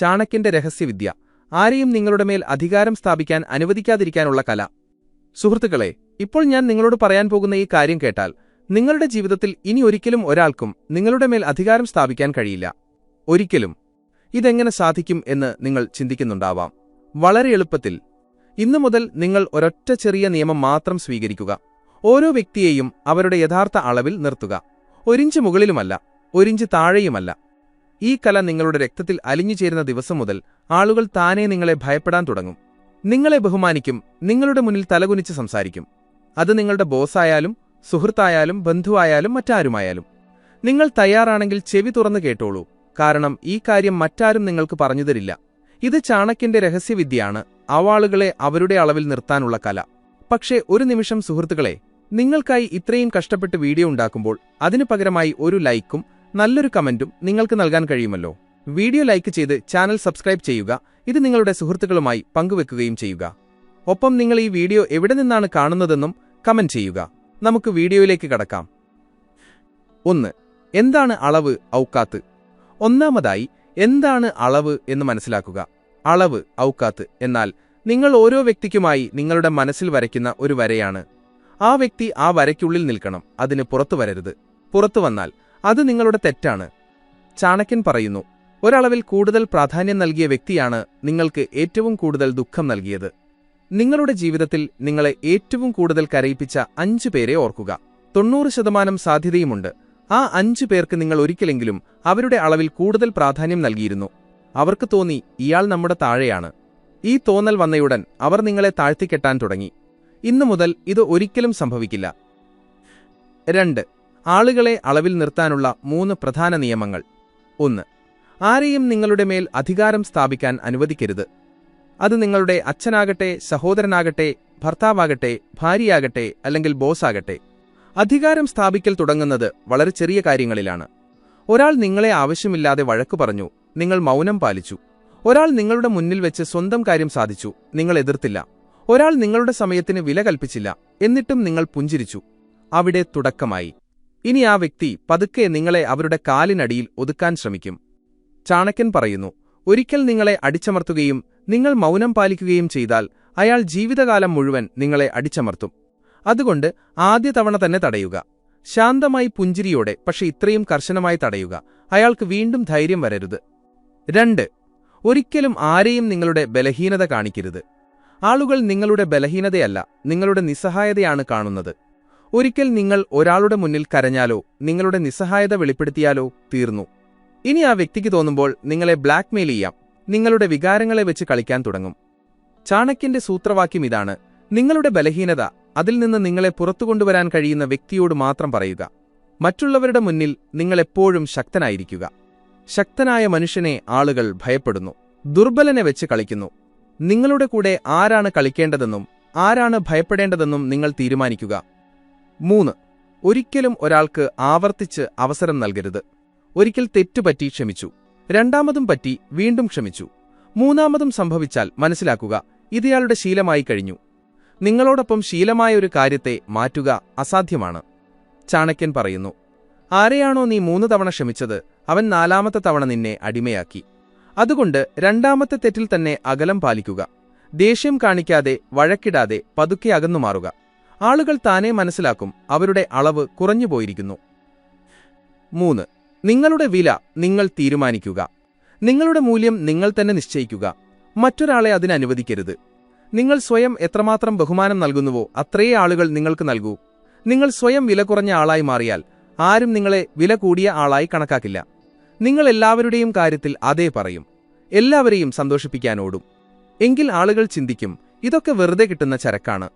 ചാണക്യന്റെ രഹസ്യവിദ്യ. ആരെയും നിങ്ങളുടെ മേൽ അധികാരം സ്ഥാപിക്കാൻ അനുവദിക്കാതിരിക്കാനുള്ള കല. സുഹൃത്തുക്കളെ ഇപ്പോൾ ഞാൻ നിങ്ങളോട് പറയാൻ പോകുന്ന ഈ കാര്യം കേട്ടാൽ നിങ്ങളുടെ ജീവിതത്തിൽ ഇനി ഒരിക്കലും ഒരാൾക്കും നിങ്ങളുടെ മേൽ അധികാരം സ്ഥാപിക്കാൻ കഴിയില്ല. ഒരിക്കലും. ഇതെങ്ങനെ സാധിക്കും എന്ന് നിങ്ങൾ ചിന്തിക്കുന്നുണ്ടാവാം. വളരെ എളുപ്പത്തിൽ. ഇന്നു മുതൽ നിങ്ങൾ ഒരൊറ്റ ചെറിയ നിയമം മാത്രം സ്വീകരിക്കുക. ഓരോ വ്യക്തിയെയും അവരുടെ യഥാർത്ഥ അളവിൽ നിർത്തുക. ഒരിഞ്ച് മുകളിലുമല്ല ഒരിഞ്ച് താഴെയുമല്ല. ഈ കല നിങ്ങളുടെ രക്തത്തിൽ അലിഞ്ഞു ചേരുന്ന ദിവസം മുതൽ ആളുകൾ താനേ നിങ്ങളെ ഭയപ്പെടാൻ തുടങ്ങും. നിങ്ങളെ ബഹുമാനിക്കും നിങ്ങളുടെ മുന്നിൽ തലകുനിച്ച് സംസാരിക്കും. അത് നിങ്ങളുടെ ബോസായാലും സുഹൃത്തായാലും ബന്ധുവായാലും മറ്റാരുമായാലും. നിങ്ങൾ തയ്യാറാണെങ്കിൽ ചെവി തുറന്നു കേട്ടോളൂ. കാരണം ഈ കാര്യം മറ്റാരും നിങ്ങൾക്ക് പറഞ്ഞു തരില്ല. ഇത് ചാണക്യന്റെ രഹസ്യവിദ്യയാണ്. അവാളുകളെ അവരുടെ അളവിൽ നിർത്താനുള്ള കല. പക്ഷേ ഒരു നിമിഷം സുഹൃത്തുക്കളെ നിങ്ങൾക്കായി ഇത്രയും കഷ്ടപ്പെട്ട് വീഡിയോ ഉണ്ടാക്കുമ്പോൾ അതിനു പകരമായി ഒരു ലൈക്കും നല്ലൊരു കമന്റും നിങ്ങൾക്ക് നൽകാൻ കഴിയുമല്ലോ. വീഡിയോ ലൈക്ക് ചെയ്ത് ചാനൽ സബ്സ്ക്രൈബ് ചെയ്യുക. ഇത് നിങ്ങളുടെ സുഹൃത്തുക്കളുമായി പങ്കുവെക്കുകയും ചെയ്യുക. ഒപ്പം നിങ്ങൾ ഈ വീഡിയോ എവിടെ നിന്നാണ് കാണുന്നതെന്നും കമന്റ് ചെയ്യുക. നമുക്ക് വീഡിയോയിലേക്ക് കടക്കാം. ഒന്ന് എന്താണ് അളവ് ഔക്കാത്ത്? ഒന്നാമതായി എന്താണ് അളവ് എന്ന് മനസ്സിലാക്കുക. അളവ് ഔക്കാത്ത് എന്നാൽ നിങ്ങൾ ഓരോ വ്യക്തിക്കുമായി നിങ്ങളുടെ മനസ്സിൽ വരയ്ക്കുന്ന ഒരു വരയാണ്. ആ വ്യക്തി ആ വരയ്ക്കുള്ളിൽ നിൽക്കണം അതിന് പുറത്തു വരരുത്. പുറത്തു വന്നാൽ അത് നിങ്ങളുടെ തെറ്റാണ്. ചാണക്യൻ പറയുന്നു ഒരളവിൽ കൂടുതൽ പ്രാധാന്യം നൽകിയ വ്യക്തിയാണ് നിങ്ങൾക്ക് ഏറ്റവും കൂടുതൽ ദുഃഖം നൽകിയത്. നിങ്ങളുടെ ജീവിതത്തിൽ നിങ്ങളെ ഏറ്റവും കൂടുതൽ കരയിപ്പിച്ച അഞ്ചു പേരെ ഓർക്കുക. തൊണ്ണൂറ് ശതമാനം സാധ്യതയുമുണ്ട്. ആ അഞ്ചു പേർക്ക് നിങ്ങൾ ഒരിക്കലെങ്കിലും അവരുടെ അളവിൽ കൂടുതൽ പ്രാധാന്യം നൽകിയിരുന്നു. അവർക്ക് തോന്നി ഇയാൾ നമ്മുടെ താഴെയാണ്. ഈ തോന്നൽ വന്നയുടൻ അവർ നിങ്ങളെ താഴ്ത്തിക്കെട്ടാൻ തുടങ്ങി. ഇന്നു മുതൽ ഇത് ഒരിക്കലും സംഭവിക്കില്ല. രണ്ട് ആളുകളെ അളവിൽ നിർത്താനുള്ള മൂന്ന് പ്രധാന നിയമങ്ങൾ. ഒന്ന് ആരെയും നിങ്ങളുടെ മേൽ അധികാരം സ്ഥാപിക്കാൻ അനുവദിക്കരുത്. അത് നിങ്ങളുടെ അച്ഛനാകട്ടെ സഹോദരനാകട്ടെ ഭർത്താവാകട്ടെ ഭാര്യയാകട്ടെ അല്ലെങ്കിൽ ബോസാകട്ടെ. അധികാരം സ്ഥാപിക്കൽ തുടങ്ങുന്നത് വളരെ ചെറിയ കാര്യങ്ങളിലാണ്. ഒരാൾ നിങ്ങളെ ആവശ്യമില്ലാതെ വഴക്കു പറഞ്ഞു നിങ്ങൾ മൗനം പാലിച്ചു. ഒരാൾ നിങ്ങളുടെ മുന്നിൽ വെച്ച് സ്വന്തം കാര്യം സാധിച്ചു നിങ്ങൾ എതിർത്തില്ല. ഒരാൾ നിങ്ങളുടെ സമയത്തിന് വില കൽപ്പിച്ചില്ല എന്നിട്ടും നിങ്ങൾ പുഞ്ചിരിച്ചു. അവിടെ തുടക്കമായി. ഇനി ആ വ്യക്തി പതുക്കെ നിങ്ങളെ അവരുടെ കാലിനടിയിൽ ഒതുക്കാൻ ശ്രമിക്കും. ചാണക്യൻ പറയുന്നു ഒരിക്കൽ നിങ്ങളെ അടിച്ചമർത്തുകയും നിങ്ങൾ മൗനം പാലിക്കുകയും ചെയ്താൽ അയാൾ ജീവിതകാലം മുഴുവൻ നിങ്ങളെ അടിച്ചമർത്തും. അതുകൊണ്ട് ആദ്യ തവണ തന്നെ തടയുക. ശാന്തമായി പുഞ്ചിരിയോടെ പക്ഷെ ഇത്രയും കർശനമായി തടയുക. അയാൾക്ക് വീണ്ടും ധൈര്യം വരരുത്. രണ്ട് ഒരിക്കലും ആരെയും നിങ്ങളുടെ ബലഹീനത കാണിക്കരുത്. ആളുകൾ നിങ്ങളുടെ ബലഹീനതയല്ല നിങ്ങളുടെ നിസ്സഹായതയാണ് കാണുന്നത്. ഒരിക്കൽ നിങ്ങൾ ഒരാളുടെ മുന്നിൽ കരഞ്ഞാലോ നിങ്ങളുടെ നിസ്സഹായത വെളിപ്പെടുത്തിയാലോ തീർന്നു. ഇനി ആ വ്യക്തിക്ക് തോന്നുമ്പോൾ നിങ്ങളെ ബ്ലാക്ക്മെയിൽ ചെയ്യാം. നിങ്ങളുടെ വികാരങ്ങളെ വെച്ച് കളിക്കാൻ തുടങ്ങും. ചാണക്യന്റെ സൂത്രവാക്യം ഇതാണ്. നിങ്ങളുടെ ബലഹീനത അതിൽ നിന്ന് നിങ്ങളെ പുറത്തുകൊണ്ടുവരാൻ കഴിയുന്ന വ്യക്തിയോട് മാത്രം പറയുക. മറ്റുള്ളവരുടെ മുന്നിൽ നിങ്ങളെപ്പോഴും ശക്തനായിരിക്കുക. ശക്തനായ മനുഷ്യനെ ആളുകൾ ഭയപ്പെടുന്നു. ദുർബലനെ വെച്ച് കളിക്കുന്നു. നിങ്ങളുടെ കൂടെ ആരാണ് കളിക്കേണ്ടതെന്നും ആരാണ് ഭയപ്പെടേണ്ടതെന്നും നിങ്ങൾ തീരുമാനിക്കുക. മൂന്ന്. ഒരിക്കലും ഒരാൾക്ക് ആവർത്തിച്ച് അവസരം നൽകരുത്. ഒരിക്കൽ തെറ്റുപറ്റി ക്ഷമിച്ചു. രണ്ടാമതും പറ്റി വീണ്ടും ക്ഷമിച്ചു. മൂന്നാമതും സംഭവിച്ചാൽ മനസ്സിലാക്കുക ഇതയാളുടെ ശീലമായി കഴിഞ്ഞു. നിങ്ങളോടൊപ്പം ശീലമായ ഒരു കാര്യത്തെ മാറ്റുക അസാധ്യമാണ്. ചാണക്യൻ പറയുന്നു ആരെയാണോ നീ മൂന്ന് തവണ ക്ഷമിച്ചത് അവൻ നാലാമത്തെ തവണ നിന്നെ അടിമയാക്കി. അതുകൊണ്ട് രണ്ടാമത്തെ തെറ്റിൽ തന്നെ അകലം പാലിക്കുക. ദേഷ്യം കാണിക്കാതെ വഴക്കിടാതെ പതുക്കെ അകന്നുമാറുക. ആളുകൾ താനെ മനസ്സിലാക്കും അവരുടെ അളവ് കുറഞ്ഞു പോയിരിക്കുന്നു. മൂന്ന് നിങ്ങളുടെ വില നിങ്ങൾ തീരുമാനിക്കുക. നിങ്ങളുടെ മൂല്യം നിങ്ങൾ തന്നെ നിശ്ചയിക്കുക. മറ്റൊരാളെ അതിനനുവദിക്കരുത് നിങ്ങൾ സ്വയം എത്രമാത്രം ബഹുമാനം നൽകുന്നുവോ അത്രയേ ആളുകൾ നിങ്ങൾക്ക് നൽകൂ. നിങ്ങൾ സ്വയം വില കുറഞ്ഞ ആളായി മാറിയാൽ ആരും നിങ്ങളെ വില കൂടിയ ആളായി കണക്കാക്കില്ല. നിങ്ങൾ എല്ലാവരുടെയും കാര്യത്തിൽ അതേ പറയും. എല്ലാവരെയും സന്തോഷിപ്പിക്കാനോടും എങ്കിൽ ആളുകൾ ചിന്തിക്കും ഇതൊക്കെ വെറുതെ കിട്ടുന്ന ചരക്കാണ്.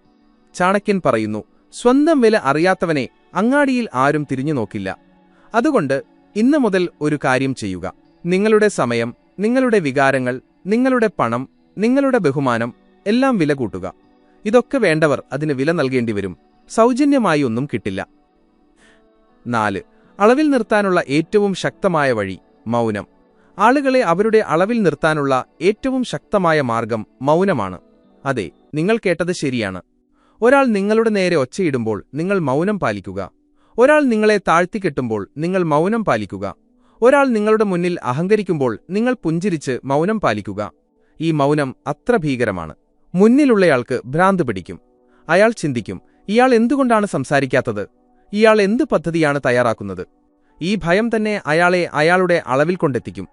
ചാണക്യൻ പറയുന്നു സ്വന്തം വില അറിയാത്തവനെ അങ്ങാടിയിൽ ആരും തിരിഞ്ഞു നോക്കില്ല. അതുകൊണ്ട് ഇന്നു മുതൽ ഒരു കാര്യം ചെയ്യുക. നിങ്ങളുടെ സമയം നിങ്ങളുടെ വികാരങ്ങൾ നിങ്ങളുടെ പണം നിങ്ങളുടെ ബഹുമാനം എല്ലാം വില കൂട്ടുക. ഇതൊക്കെ വേണ്ടവർ അതിന് വില നൽകേണ്ടി വരും. സൗജന്യമായി ഒന്നും കിട്ടില്ല. നാല്. അളവിൽ നിർത്താനുള്ള ഏറ്റവും ശക്തമായ വഴി മൗനം. ആളുകളെ അവരുടെ അളവിൽ നിർത്താനുള്ള ഏറ്റവും ശക്തമായ മാർഗം മൗനമാണ്. അതെ നിങ്ങൾ കേട്ടത് ശരിയാണ്. ഒരാൾ നിങ്ങളുടെ നേരെ ഒച്ചയിടുമ്പോൾ നിങ്ങൾ മൗനം പാലിക്കുക. ഒരാൾ നിങ്ങളെ താഴ്ത്തിക്കെട്ടുമ്പോൾ നിങ്ങൾ മൗനം പാലിക്കുക. ഒരാൾ നിങ്ങളുടെ മുന്നിൽ അഹങ്കരിക്കുമ്പോൾ നിങ്ങൾ പുഞ്ചിരിച്ച് മൗനം പാലിക്കുക. ഈ മൗനം അത്ര ഭീകരമാണ്. മുന്നിലുള്ളയാൾക്ക് ഭ്രാന്ത് പിടിക്കും. അയാൾ ചിന്തിക്കും ഇയാൾ എന്തുകൊണ്ടാണ് സംസാരിക്കാത്തത്? ഇയാൾ എന്ത് പദ്ധതിയാണ് തയ്യാറാക്കുന്നത്? ഈ ഭയം തന്നെ അയാളെ അയാളുടെ അളവിൽ കൊണ്ടെത്തിക്കും.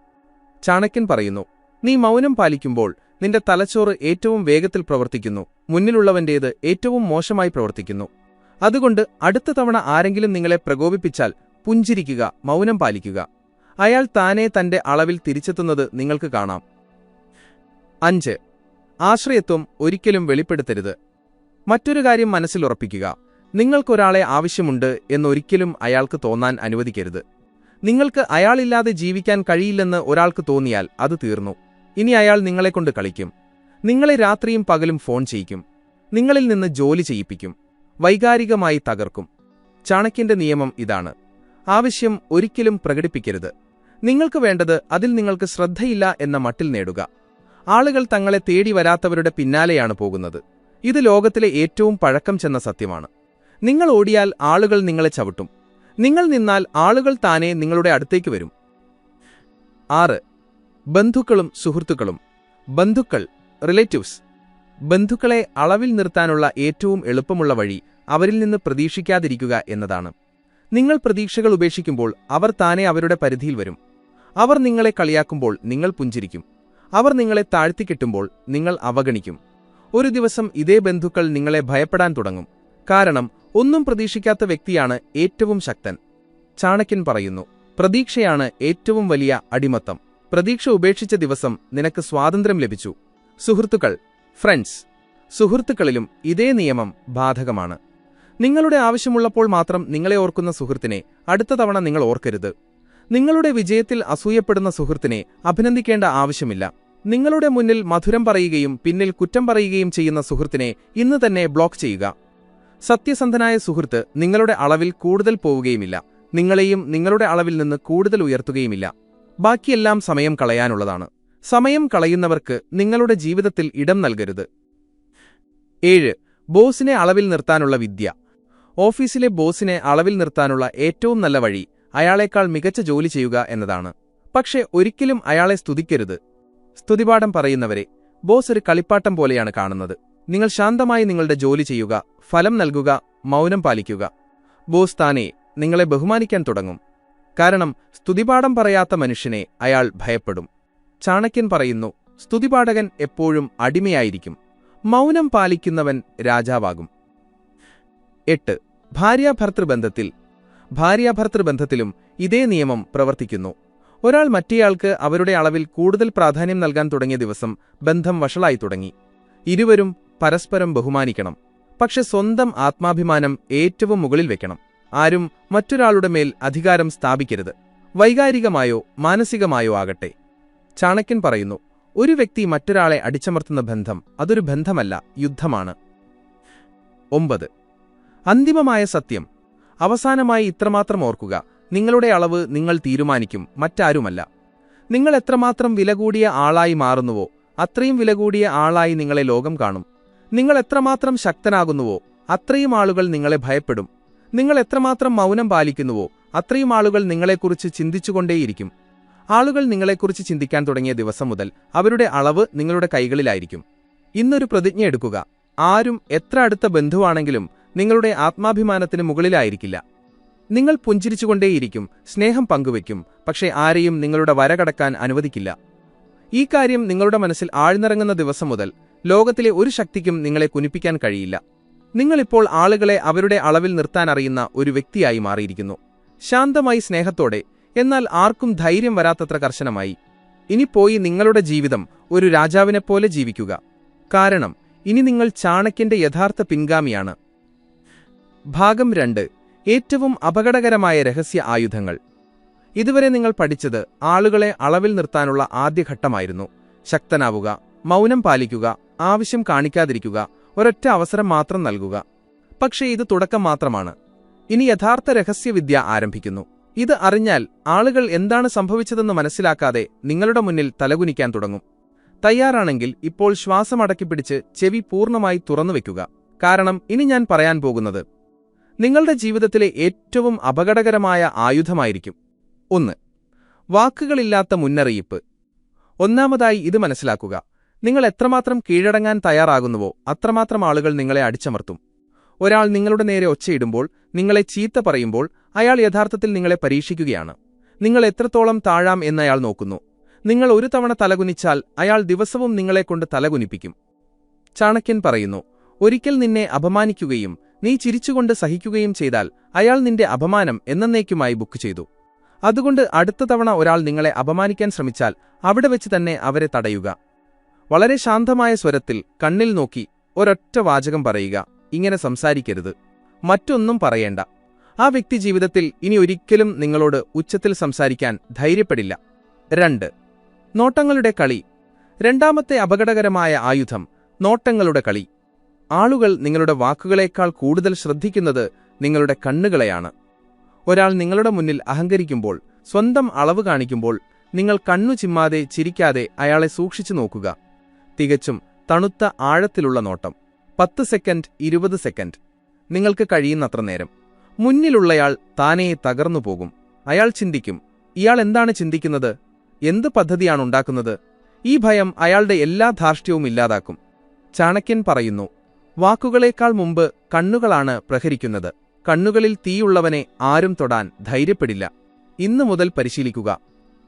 ചാണക്യൻ പറയുന്നു നീ മൗനം പാലിക്കുമ്പോൾ നിന്റെ തലച്ചോറ് ഏറ്റവും വേഗത്തിൽ പ്രവർത്തിക്കുന്നു. മുന്നിലുള്ളവന്റേത് ഏറ്റവും മോശമായി പ്രവർത്തിക്കുന്നു. അതുകൊണ്ട് അടുത്ത തവണ ആരെങ്കിലും നിങ്ങളെ പ്രകോപിപ്പിച്ചാൽ പുഞ്ചിരിക്കുക മൗനം പാലിക്കുക. അയാൾ താനെ തന്റെ അളവിൽ തിരിച്ചെത്തുന്നത് നിങ്ങൾക്ക് കാണാം. അഞ്ച്. ആശ്രയത്വം ഒരിക്കലും വെളിപ്പെടുത്തരുത്. മറ്റൊരു കാര്യം മനസ്സിലുറപ്പിക്കുക നിങ്ങൾക്കൊരാളെ ആവശ്യമുണ്ട് എന്നൊരിക്കലും അയാൾക്ക് തോന്നാൻ അനുവദിക്കരുത്. നിങ്ങൾക്ക് അയാളില്ലാതെ ജീവിക്കാൻ കഴിയില്ലെന്ന് ഒരാൾക്ക് തോന്നിയാൽ അത് തീർന്നു. ഇനി അയാൾ നിങ്ങളെക്കൊണ്ട് കളിക്കും. നിങ്ങളെ രാത്രിയും പകലും ഫോൺ ചെയ്യിക്കും. നിങ്ങളിൽ നിന്ന് ജോലി ചെയ്യിപ്പിക്കും. വൈകാരികമായി തകർക്കും. ചാണക്യന്റെ നിയമം ഇതാണ്. ആവശ്യം ഒരിക്കലും പ്രകടിപ്പിക്കരുത്. നിങ്ങൾക്ക് വേണ്ടത് അതിൽ നിങ്ങൾക്ക് ശ്രദ്ധയില്ല എന്ന മട്ടിൽ നേടുക. ആളുകൾ തങ്ങളെ തേടി വരാത്തവരുടെ പിന്നാലെയാണ് പോകുന്നത്. ഇത് ലോകത്തിലെ ഏറ്റവും പഴക്കം ചെന്ന സത്യമാണ്. നിങ്ങൾ ഓടിയാൽ ആളുകൾ നിങ്ങളെ ചവിട്ടും. നിങ്ങൾ നിന്നാൽ ആളുകൾ താനെ നിങ്ങളുടെ അടുത്തേക്ക് വരും. ആറ്. ബന്ധുക്കളും സുഹൃത്തുക്കളും ബന്ധുക്കൾ റിലേറ്റീവ്സ് ബന്ധുക്കളെ അളവിൽ നിർത്താനുള്ള ഏറ്റവും എളുപ്പമുള്ള വഴി അവരിൽ നിന്ന് പ്രതീക്ഷിക്കാതിരിക്കുക എന്നതാണ്. നിങ്ങൾ പ്രതീക്ഷകൾ ഉപേക്ഷിക്കുമ്പോൾ അവർ താനെ അവരുടെ പരിധിയിൽ വരും. അവർ നിങ്ങളെ കളിയാക്കുമ്പോൾ നിങ്ങൾ പുഞ്ചിരിക്കും. അവർ നിങ്ങളെ താഴ്ത്തിക്കെട്ടുമ്പോൾ നിങ്ങൾ അവഗണിക്കും. ഒരു ദിവസം ഇതേ ബന്ധുക്കൾ നിങ്ങളെ ഭയപ്പെടാൻ തുടങ്ങും. കാരണം ഒന്നും പ്രതീക്ഷിക്കാത്ത വ്യക്തിയാണ് ഏറ്റവും ശക്തൻ. ചാണക്യൻ പറയുന്നു പ്രതീക്ഷയാണ് ഏറ്റവും വലിയ അടിമത്തം. പ്രതീക്ഷ ഉപേക്ഷിച്ച ദിവസം നിനക്ക് സ്വാതന്ത്ര്യം ലഭിച്ചു. സുഹൃത്തുക്കൾ ഫ്രണ്ട്സ് സുഹൃത്തുക്കളിലും ഇതേ നിയമം ബാധകമാണ്. നിങ്ങളുടെ ആവശ്യമുള്ളപ്പോൾ മാത്രം നിങ്ങളെ ഓർക്കുന്ന സുഹൃത്തിനെ അടുത്ത തവണ നിങ്ങൾ ഓർക്കരുത്. നിങ്ങളുടെ വിജയത്തിൽ അസൂയപ്പെടുന്ന സുഹൃത്തിനെ അഭിനന്ദിക്കേണ്ട ആവശ്യമില്ല. നിങ്ങളുടെ മുന്നിൽ മധുരം പറയുകയും പിന്നിൽ കുറ്റം പറയുകയും ചെയ്യുന്ന സുഹൃത്തിനെ ഇന്ന് തന്നെ ബ്ലോക്ക് ചെയ്യുക. സത്യസന്ധനായ സുഹൃത്ത് നിങ്ങളുടെ അളവിൽ കൂടുതൽ പോവുകയുമില്ല. നിങ്ങളെയും നിങ്ങളുടെ അളവിൽ നിന്ന് കൂടുതൽ ഉയർത്തുകയുമില്ല. ബാക്കിയെല്ലാം സമയം കളയാനുള്ളതാണ്. സമയം കളയുന്നവർക്ക് നിങ്ങളുടെ ജീവിതത്തിൽ ഇടം നൽകരുത്. ഏഴ് ബോസിനെ അളവിൽ നിർത്താനുള്ള വിദ്യ. ഓഫീസിലെ ബോസിനെ അളവിൽ നിർത്താനുള്ള ഏറ്റവും നല്ല വഴി അയാളേക്കാൾ മികച്ച ജോലി ചെയ്യുക എന്നതാണ്. പക്ഷേ ഒരിക്കലും അയാളെ സ്തുതിക്കരുത്. സ്തുതിപാഠം പറയുന്നവരെ ബോസ് ഒരു കളിപ്പാട്ടം പോലെയാണ് കാണുന്നത്. നിങ്ങൾ ശാന്തമായി നിങ്ങളുടെ ജോലി ചെയ്യുക ഫലം നൽകുക മൗനം പാലിക്കുക. ബോസ് താനെ നിങ്ങളെ ബഹുമാനിക്കാൻ തുടങ്ങും. കാരണം സ്തുതിപാഠം പറയാത്ത മനുഷ്യനെ അയാൾ ഭയപ്പെടും. ചാണക്യൻ പറയുന്നു സ്തുതിപാഠകൻ എപ്പോഴും അടിമയായിരിക്കും. മൗനം പാലിക്കുന്നവൻ രാജാവാകും. എട്ട്. ഭാര്യാഭർത്തൃബന്ധത്തിൽ ഭാര്യാഭർത്തൃബന്ധത്തിലും ഇതേ നിയമം പ്രവർത്തിക്കുന്നു. ഒരാൾ മറ്റേയാൾക്ക് അവരുടെ അളവിൽ കൂടുതൽ പ്രാധാന്യം നൽകാൻ തുടങ്ങിയ ദിവസം ബന്ധം വഷളായി തുടങ്ങി. ഇരുവരും പരസ്പരം ബഹുമാനിക്കണം. പക്ഷെ സ്വന്തം ആത്മാഭിമാനം ഏറ്റവും മുകളിൽ വെക്കണം. ആരും മറ്റൊരാളുടെ മേൽ അധികാരം സ്ഥാപിക്കരുത്. വൈകാരികമായോ മാനസികമായോ ആകട്ടെ. ചാണക്യൻ പറയുന്നു ഒരു വ്യക്തി മറ്റൊരാളെ അടിച്ചമർത്തുന്ന ബന്ധം അതൊരു ബന്ധമല്ല യുദ്ധമാണ്. ഒമ്പത്. അന്തിമമായ സത്യം. അവസാനമായി ഇത്രമാത്രം ഓർക്കുക നിങ്ങളുടെ അളവ് നിങ്ങൾ തീരുമാനിക്കും മറ്റാരുമല്ല. നിങ്ങൾ എത്രമാത്രം വില കൂടിയ ആളായി മാറുന്നുവോ അത്രയും വില കൂടിയ ആളായി നിങ്ങളെ ലോകം കാണും. നിങ്ങൾ എത്രമാത്രം ശക്തനാകുന്നുവോ അത്രയും ആളുകൾ നിങ്ങളെ ഭയപ്പെടും. നിങ്ങൾ എത്രമാത്രം മൗനം പാലിക്കുന്നുവോ അത്രയും ആളുകൾ നിങ്ങളെക്കുറിച്ച് ചിന്തിച്ചുകൊണ്ടേയിരിക്കും. ആളുകൾ നിങ്ങളെക്കുറിച്ച് ചിന്തിക്കാൻ തുടങ്ങിയ ദിവസം മുതൽ അവരുടെ അളവ് നിങ്ങളുടെ കൈകളിലായിരിക്കും. ഇന്നൊരു പ്രതിജ്ഞ എടുക്കുക. ആരും എത്ര അടുത്ത ബന്ധുവാണെങ്കിലും നിങ്ങളുടെ ആത്മാഭിമാനത്തിന് മുകളിലായിരിക്കില്ല. നിങ്ങൾ പുഞ്ചിരിച്ചുകൊണ്ടേയിരിക്കും സ്നേഹം പങ്കുവയ്ക്കും പക്ഷേ ആരെയും നിങ്ങളുടെ വര കടക്കാൻ അനുവദിക്കില്ല. ഈ കാര്യം നിങ്ങളുടെ മനസ്സിൽ ആഴ്ന്നിറങ്ങുന്ന ദിവസം മുതൽ ലോകത്തിലെ ഒരു ശക്തിക്കും നിങ്ങളെ കുനിപ്പിക്കാൻ കഴിയില്ല. നിങ്ങളിപ്പോൾ ആളുകളെ അവരുടെ അളവിൽ നിർത്താൻ അറിയുന്ന ഒരു വ്യക്തിയായി മാറിയിരിക്കുന്നു. ശാന്തമായി സ്നേഹത്തോടെ എന്നാൽ ആർക്കും ധൈര്യം വരാത്തത്ര കർശനമായി. ഇനി പോയി നിങ്ങളുടെ ജീവിതം ഒരു രാജാവിനെപ്പോലെ ജീവിക്കുക. കാരണം ഇനി നിങ്ങൾ ചാണക്യന്റെ യഥാർത്ഥ പിൻഗാമിയാണ്. ഭാഗം രണ്ട്. ഏറ്റവും അപകടകരമായ രഹസ്യ ആയുധങ്ങൾ. ഇതുവരെ നിങ്ങൾ പഠിച്ചത് ആളുകളെ അളവിൽ നിർത്താനുള്ള ആദ്യഘട്ടമായിരുന്നു. ശക്തനാവുക മൗനം പാലിക്കുക ആവശ്യം കാണിക്കാതിരിക്കുക ഒരൊറ്റ അവസരം മാത്രം നൽകുക. പക്ഷേ ഇത് തുടക്കം മാത്രമാണ്. ഇനി യഥാർത്ഥ രഹസ്യവിദ്യ ആരംഭിക്കുന്നു. ഇത് അറിഞ്ഞാൽ ആളുകൾ എന്താണ് സംഭവിച്ചതെന്ന് മനസ്സിലാക്കാതെ നിങ്ങളുടെ മുന്നിൽ തലകുനിക്കാൻ തുടങ്ങും. തയ്യാറാണെങ്കിൽ ഇപ്പോൾ ശ്വാസമടക്കിപ്പിടിച്ച് ചെവി പൂർണമായി തുറന്നുവെക്കുക കാരണം ഇനി ഞാൻ പറയാൻ പോകുന്നത് നിങ്ങളുടെ ജീവിതത്തിലെ ഏറ്റവും അപകടകരമായ ആയുധമായിരിക്കും. ഒന്ന് വാക്കുകളില്ലാത്ത മുന്നറിയിപ്പ്. ഒന്നാമതായി ഇത് മനസ്സിലാക്കുക. നിങ്ങൾ എത്രമാത്രം കീഴടങ്ങാൻ തയ്യാറാകുന്നുവോ അത്രമാത്രം ആളുകൾ നിങ്ങളെ അടിച്ചമർത്തും. ഒരാൾ നിങ്ങളുടെ നേരെ ഒച്ചയിടുമ്പോൾ നിങ്ങളെ ചീത്ത പറയുമ്പോൾ അയാൾ യഥാർത്ഥത്തിൽ നിങ്ങളെ പരീക്ഷിക്കുകയാണ്. നിങ്ങൾ എത്രത്തോളം താഴാം എന്നയാൾ നോക്കുന്നു. നിങ്ങൾ ഒരു തവണ തലകുനിച്ചാൽ അയാൾ ദിവസവും നിങ്ങളെക്കൊണ്ട് തലകുനിപ്പിക്കും. ചാണക്യൻ പറയുന്നു ഒരിക്കൽ നിന്നെ അപമാനിക്കുകയും നീ ചിരിച്ചുകൊണ്ട് സഹിക്കുകയും ചെയ്താൽ അയാൾ നിന്റെ അപമാനം എന്നേക്കുമായി ബുക്ക് ചെയ്തു. അതുകൊണ്ട് അടുത്ത തവണ ഒരാൾ നിങ്ങളെ അപമാനിക്കാൻ ശ്രമിച്ചാൽ അവിടെ വെച്ച് തന്നെ അവരെ തടയുക. വളരെ ശാന്തമായ സ്വരത്തിൽ കണ്ണിൽ നോക്കി ഒരൊറ്റ വാചകം പറയുക. ഇങ്ങനെ സംസാരിക്കരുത്. മറ്റൊന്നും പറയേണ്ട. ആ വ്യക്തി ജീവിതത്തിൽ ഇനി ഒരിക്കലും നിങ്ങളോട് ഉച്ചത്തിൽ സംസാരിക്കാൻ ധൈര്യപ്പെടില്ല. രണ്ട്. നോട്ടങ്ങളുടെ കളി. രണ്ടാമത്തെ അപകടകരമായ ആയുധം നോട്ടങ്ങളുടെ കളി. ആളുകൾ നിങ്ങളുടെ വാക്കുകളേക്കാൾ കൂടുതൽ ശ്രദ്ധിക്കുന്നത് നിങ്ങളുടെ കണ്ണുകളെയാണ്. ഒരാൾ നിങ്ങളുടെ മുന്നിൽ അഹങ്കരിക്കുമ്പോൾ സ്വന്തം അളവ് കാണിക്കുമ്പോൾ നിങ്ങൾ കണ്ണു ചിമ്മാതെ ചിരിക്കാതെ അയാളെ സൂക്ഷിച്ചു നോക്കുക. തികച്ചും തണുത്ത ആഴത്തിലുള്ള നോട്ടം. പത്ത് സെക്കൻഡ് ഇരുപത് സെക്കൻഡ്. നിങ്ങൾക്ക് കഴിയുന്നത്ര നേരം. മുന്നിലുള്ളയാൾ താനേ തകർന്നു പോകും. അയാൾ ചിന്തിക്കും ഇയാൾ എന്താണ് ചിന്തിക്കുന്നത്? എന്ത് പദ്ധതിയാണ് ഉണ്ടാക്കുന്നത്? ഈ ഭയം അയാളുടെ എല്ലാ ധാർഷ്ട്യവും ഇല്ലാതാക്കും. ചാണക്യൻ പറയുന്നു വാക്കുകളേക്കാൾ മുമ്പ് കണ്ണുകളാണ് പ്രഹരിക്കുന്നത്. കണ്ണുകളിൽ തീയുള്ളവനെ ആരും തൊടാൻ ധൈര്യപ്പെടില്ല. ഇന്നു മുതൽ പരിശീലിക്കുക.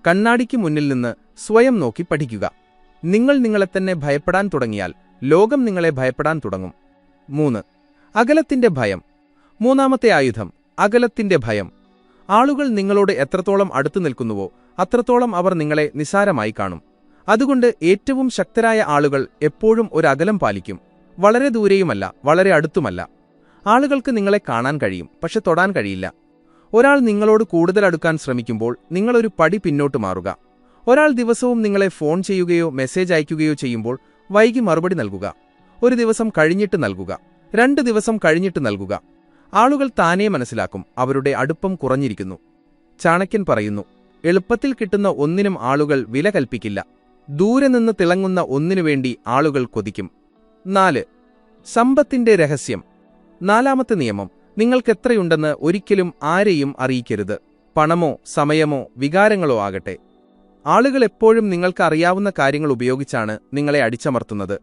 കണ്ണാടിക്ക് മുന്നിൽ നിന്ന് സ്വയം നോക്കി പഠിക്കുക. നിങ്ങൾ നിങ്ങളെ തന്നെ ഭയപ്പെടാൻ തുടങ്ങിയാൽ ലോകം നിങ്ങളെ ഭയപ്പെടാൻ തുടങ്ങും. മൂന്ന് അകലത്തിന്റെ ഭയം. മൂന്നാമത്തെ ആയുധം അകലത്തിന്റെ ഭയം. ആളുകൾ നിങ്ങളോട് എത്രത്തോളം അടുത്തു നിൽക്കുന്നുവോ അത്രത്തോളം അവർ നിങ്ങളെ നിസാരമായി കാണും. അതുകൊണ്ട് ഏറ്റവും ശക്തരായ ആളുകൾ എപ്പോഴും ഒരു അകലം പാലിക്കും. വളരെ ദൂരെയുമല്ല വളരെ അടുത്തുമല്ല. ആളുകൾക്ക് നിങ്ങളെ കാണാൻ കഴിയും പക്ഷെ തൊടാൻ കഴിയില്ല. ഒരാൾ നിങ്ങളോട് കൂടുതൽ അടുക്കാൻ ശ്രമിക്കുമ്പോൾ നിങ്ങളൊരു പടി പിന്നോട്ട് മാറുക. ഒരാൾ ദിവസവും നിങ്ങളെ ഫോൺ ചെയ്യുകയോ മെസ്സേജ് അയയ്ക്കുകയോ ചെയ്യുമ്പോൾ വൈകി മറുപടി നൽകുക. ഒരു ദിവസം കഴിഞ്ഞിട്ട് നൽകുക. രണ്ട് ദിവസം കഴിഞ്ഞിട്ട് നൽകുക. ആളുകൾ താനേ മനസ്സിലാക്കും അവരുടെ അടുപ്പം കുറഞ്ഞിരിക്കുന്നു. ചാണക്യൻ പറയുന്നു എളുപ്പത്തിൽ കിട്ടുന്ന ഒന്നിനും ആളുകൾ വില കൽപ്പിക്കില്ല. ദൂരെ നിന്ന് തിളങ്ങുന്ന ഒന്നിനുവേണ്ടി ആളുകൾ കൊതിക്കും. നാല് സമ്പത്തിന്റെ രഹസ്യം. നാലാമത്തെ നിയമം നിങ്ങൾക്കെത്രയുണ്ടെന്ന് ഒരിക്കലും ആരെയും അറിയിക്കരുത്. പണമോ സമയമോ വികാരങ്ങളോ ആകട്ടെ. ആളുകൾ എപ്പോഴും നിങ്ങൾക്ക് അറിയാവുന്ന കാര്യങ്ങൾ ഉപയോഗിച്ചാണ് നിങ്ങളെ അടിച്ചമർത്തുന്നത്.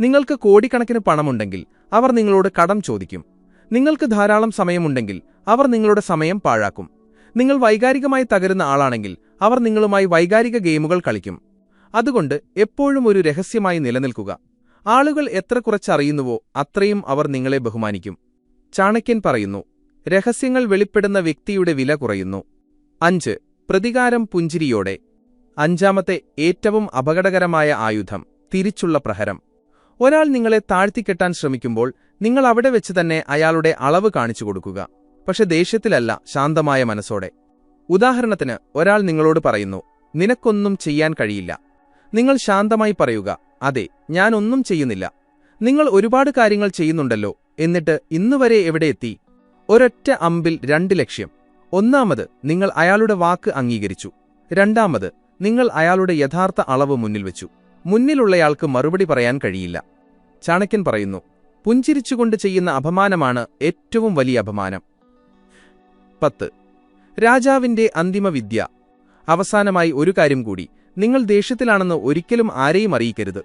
നിങ്ങൾക്ക് കോടിക്കണക്കിന് പണമുണ്ടെങ്കിൽ അവർ നിങ്ങളോട് കടം ചോദിക്കും. നിങ്ങൾക്ക് ധാരാളം സമയമുണ്ടെങ്കിൽ അവർ നിങ്ങളുടെ സമയം പാഴാക്കും. നിങ്ങൾ വൈകാരികമായി തകരുന്ന ആളാണെങ്കിൽ അവർ നിങ്ങളുമായി വൈകാരിക ഗെയിമുകൾ കളിക്കും. അതുകൊണ്ട് എപ്പോഴും ഒരു രഹസ്യമായി നിലനിൽക്കുക. ആളുകൾ എത്ര കുറച്ചറിയുന്നുവോ അത്രയും അവർ നിങ്ങളെ ബഹുമാനിക്കും. ചാണക്യൻ പറയുന്നു രഹസ്യങ്ങൾ വെളിപ്പെടുന്ന വ്യക്തിയുടെ വില കുറയുന്നു. അഞ്ച് പ്രതികാരം പുഞ്ചിരിയോടെ അഞ്ചാമത്തെ ഏറ്റവും അപകടകരമായ ആയുധം തിരിച്ചുള്ള പ്രഹരം. ഒരാൾ നിങ്ങളെ താഴ്ത്തിക്കെട്ടാൻ ശ്രമിക്കുമ്പോൾ നിങ്ങൾ അവിടെ വെച്ച് തന്നെ അയാളുടെ അളവ് കാണിച്ചു കൊടുക്കുക. പക്ഷെ ദേഷ്യത്തിലല്ല ശാന്തമായ മനസ്സോടെ. ഉദാഹരണത്തിന് ഒരാൾ നിങ്ങളോട് പറയുന്നു നിനക്കൊന്നും ചെയ്യാൻ കഴിയില്ല. നിങ്ങൾ ശാന്തമായി പറയുക അതെ ഞാനൊന്നും ചെയ്യുന്നില്ല. നിങ്ങൾ ഒരുപാട് കാര്യങ്ങൾ ചെയ്യുന്നുണ്ടല്ലോ എന്നിട്ട് ഇന്നുവരെ എവിടെ എത്തി? ഒരൊറ്റ അമ്പിൽ രണ്ട് ലക്ഷ്യം. ഒന്നാമത് നിങ്ങൾ അയാളുടെ വാക്ക് അംഗീകരിച്ചു. രണ്ടാമത് നിങ്ങൾ അയാളുടെ യഥാർത്ഥ അളവ് മുന്നിൽ വെച്ചു. മുന്നിലുള്ളയാൾക്ക് മറുപടി പറയാൻ കഴിയില്ല. ചാണക്യൻ പറയുന്നു പുഞ്ചിരിച്ചുകൊണ്ട് ചെയ്യുന്ന അപമാനമാണ് ഏറ്റവും വലിയ അപമാനം. പത്ത് രാജാവിന്റെ അന്തിമവിദ്യ. അവസാനമായി ഒരു കാര്യം കൂടി നിങ്ങൾ ദേഷ്യത്തിലാണെന്ന് ഒരിക്കലും ആരെയും അറിയിക്കരുത്.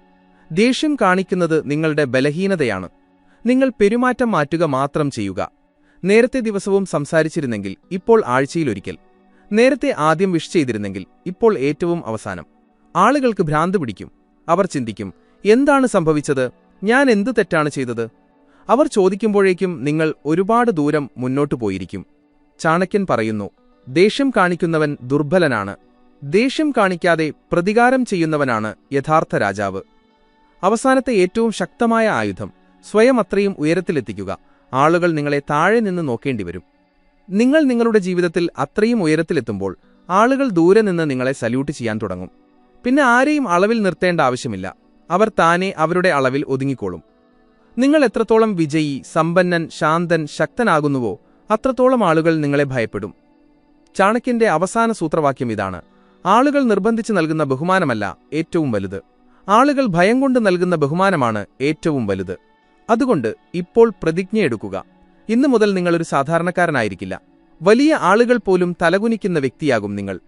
ദേഷ്യം കാണിക്കുന്നത് നിങ്ങളുടെ ബലഹീനതയാണ്. നിങ്ങൾ പെരുമാറ്റം മാറ്റുക മാത്രം ചെയ്യുക. നേരത്തെ ദിവസവും സംസാരിച്ചിരുന്നെങ്കിൽ ഇപ്പോൾ ആഴ്ചയിലൊരിക്കൽ. നേരത്തെ ആദ്യം വിഷ് ചെയ്തിരുന്നെങ്കിൽ ഇപ്പോൾ ഏറ്റവും അവസാനം. ആളുകൾക്ക് ഭ്രാന്ത് പിടിക്കും. അവർ ചിന്തിക്കും എന്താണ് സംഭവിച്ചത്? ഞാൻ എന്തു തെറ്റാണ് ചെയ്തത്? അവർ ചോദിക്കുമ്പോഴേക്കും നിങ്ങൾ ഒരുപാട് ദൂരം മുന്നോട്ടു പോയിരിക്കും. ചാണക്യൻ പറയുന്നു ദേഷ്യം കാണിക്കുന്നവൻ ദുർബലനാണ്. ദേഷ്യം കാണിക്കാതെ പ്രതികാരം ചെയ്യുന്നവനാണ് യഥാർത്ഥ രാജാവ്. അവസാനത്തെ ഏറ്റവും ശക്തമായ ആയുധം സ്വയം അത്രയും ഉയരത്തിലെത്തിക്കുക. ആളുകൾ നിങ്ങളെ താഴെ നിന്ന് നോക്കേണ്ടിവരും. നിങ്ങൾ നിങ്ങളുടെ ജീവിതത്തിൽ അത്രയും ഉയരത്തിലെത്തുമ്പോൾ ആളുകൾ ദൂരെ നിന്ന് നിങ്ങളെ സല്യൂട്ട് ചെയ്യാൻ തുടങ്ങും. പിന്നെ ആരെയും അളവിൽ നിർത്തേണ്ട ആവശ്യമില്ല. അവർ താനെ അവരുടെ അളവിൽ ഒതുങ്ങിക്കോളും. നിങ്ങൾ എത്രത്തോളം വിജയി സമ്പന്നൻ ശാന്തൻ ശക്തനാകുന്നുവോ അത്രത്തോളം ആളുകൾ നിങ്ങളെ ഭയപ്പെടും. ചാണക്യന്റെ അവസാന സൂത്രവാക്യം ഇതാണ്. ആളുകൾ നിർബന്ധിച്ച് നൽകുന്ന ബഹുമാനമല്ല ഏറ്റവും വലുത്. ആളുകൾ ഭയം കൊണ്ട് നൽകുന്ന ബഹുമാനമാണ് ഏറ്റവും വലുത്. അതുകൊണ്ട് ഇപ്പോൾ പ്രതിജ്ഞയെടുക്കുക. ഇന്നു മുതൽ നിങ്ങളൊരു സാധാരണക്കാരനായിരിക്കില്ല. വലിയ ആളുകൾ പോലും തലകുനിക്കുന്ന വ്യക്തിയാകും നിങ്ങൾ.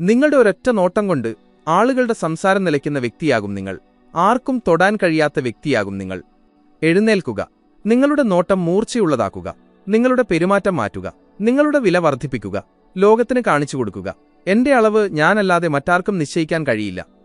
നിങ്ങളുടെ ഒരൊറ്റ നോട്ടം കൊണ്ട് ആളുകളുടെ സംസാരം നിലയ്ക്കുന്ന വ്യക്തിയാകും നിങ്ങൾ. ആർക്കും തൊടാൻ കഴിയാത്ത വ്യക്തിയാകും നിങ്ങൾ. എഴുന്നേൽക്കുക. നിങ്ങളുടെ നോട്ടം മൂർച്ചയുള്ളതാക്കുക. നിങ്ങളുടെ പെരുമാറ്റം മാറ്റുക. നിങ്ങളുടെ വില വർദ്ധിപ്പിക്കുക. ലോകത്തിന് കാണിച്ചു കൊടുക്കുക. എന്റെ അളവ് ഞാനല്ലാതെ മറ്റാർക്കും നിശ്ചയിക്കാൻ കഴിയില്ല.